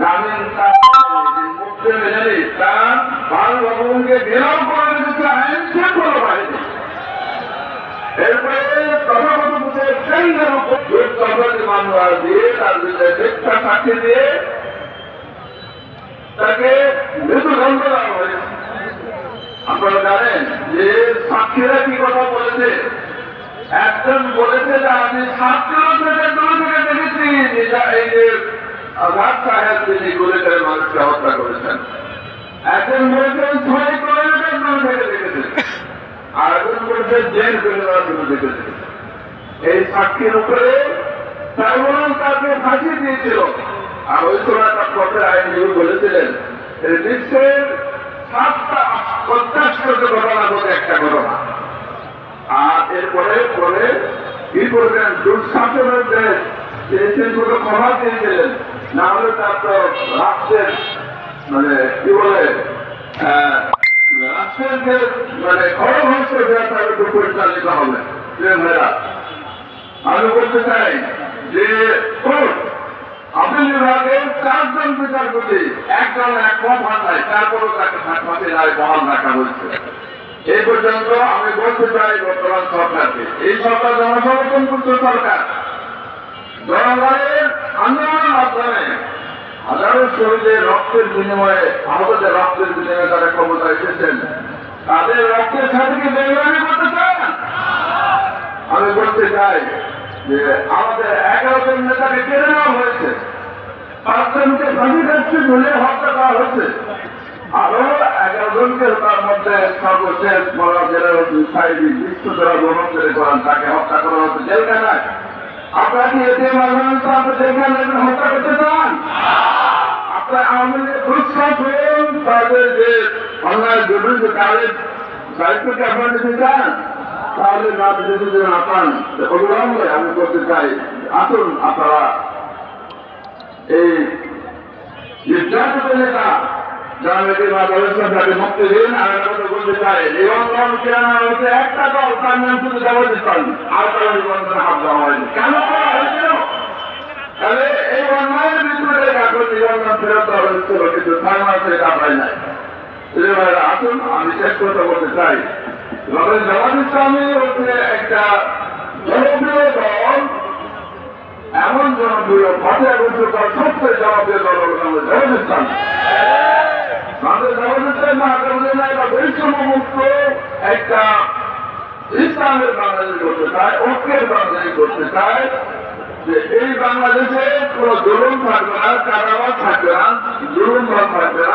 জানেন তার মুক্তি মেজারি তার বাল ভগবানকে ঘেরাও করে রেখেছে আইন শৃঙ্খলা আপনারা জানেন যে সাক্ষীরা কি কথা বলেছে? একজন বলেছে যে আমি সাত কিলো থেকে দূর থেকে দেখেছি এই যে সাহেব তিনি মানুষকে হত্যা করেছেন। একজন বলেছেন ছয় কিলোমিটার দূর থেকে আর একজন বলেছে জেল করে দেওয়ার জন্য দেখেছে। এই সাক্ষীর উপরে তাকে ফাঁসি দিয়েছিল। আর ওই সময় আইনজীবী বলেছিলেন বিশ্বের সাতটা প্রত্যাশ্চর্য ঘটনা একটা ঘটনা। এরপরে পরে কি করবেন দুঃশাসনের দেশ তিনি সেগুলো ক্ষমা দিয়েছিলেন না হলে তার তো রাষ্ট্রের মানে কি বলে রাষ্ট্রের যে মানে খরচ হবে বিচারপতি, একজন এক মত হন নাই, তারপরও তাকে ফাঁসি রায় বহাল রাখা হয়েছে। এই পর্যন্ত আমি বলতে চাই বর্তমান সরকারকে, এই সরকার জনসমর্থন করছে সরকার। জনগণের আন্দোলনের মাধ্যমে হাজারো শহীদের রক্তের বিনিময়ে আমাদের রক্তের বিনিময়ে তারা ক্ষমতা এসেছেন, তাদের রক্তের সাথে বেইমানি করতে চান। আমি বলতে চাই যে আমাদের এগারো জন নেতাকে কেড়ে নেওয়া হয়েছে? পাঁচজনকে ফাঁসি কাছে ঝুলে হত্যা করা হয়েছে। আরও এগারো জনকে তার মধ্যে সর্বশেষ বড় জেলার সাইডি বিশ্ব যারা ভ্রমণ করে করেন, তাকে হত্যা করা হচ্ছে জেলখানায়। আপনারা কি এতে মাঝামাঝি তো আপনার জেলখানায় হত্যা করতে চান? আপনার আওয়ামী লীগের হন তাদের যে অন্যায় বিরুদ্ধে তাদের দায়িত্বকে আপনারা নিতে চান? তাহলে না দিতে যদি না পান। অবিলম্বে আমি করতে চাই, আসুন আপনারা এই নির্যাতিত নেতা নাকি মা বলেছেন তাকে মুক্তি দিন, আর কথা বলতে চাই। নিবন্ধন কেনা হয়েছে? একটা দল তার নাম শুধু জবরদস্তান নাই। আসুন, আমি শেষ কথা বলতে চাই। জামাত ইসলামী হচ্ছে একটা জনপ্রিয় দল, এমন জনপ্রিয় তার সবচেয়ে জনপ্রিয় দল হল ইসলাম আমাদের একটা ইসলামের বাংলাদেশ করতে চায়, ঐক্যের বাংলাদেশ করতে চায় এই বাংলাদেশে কোন জুলুম থাকবে না কারাবাদ থাকবে না, জুলুম বাংলাদেশ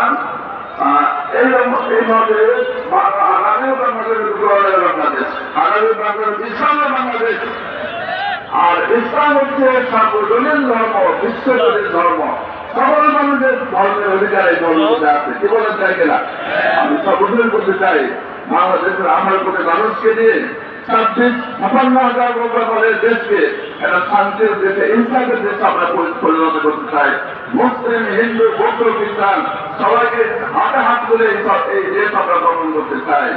বাংলাদেশ, আগামী বাংলাদেশ বাংলাদেশ। আর ইসলাম হচ্ছে সার্বজনীন ধর্ম, বিশ্বজনীন ধর্ম। সকল মানুষের ধর্মের অধিকার আছে। কি বলেন চাই কিনা? আমি সর্বজনীন করতে চাই, বাংলাদেশের আমার কোটি মানুষকে দিয়ে ছাব্বিশ, ছাপান্ন হাজার দেশকে একটা শান্তির দেশে দেশে আমরা পরিণত করতে চাই। মুসলিম, হিন্দু, বৌদ্ধ, খ্রিস্টান, সবাইকে হাতে হাত তুলে এই দেশ আমরা করতে চাই।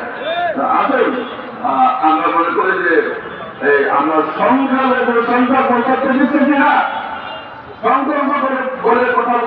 আমরা মনে করি যে, এই আমরা সংখ্যালঘু সংখ্যা পঁচাত্তর দিচ্ছি কিনা সংকল্প করে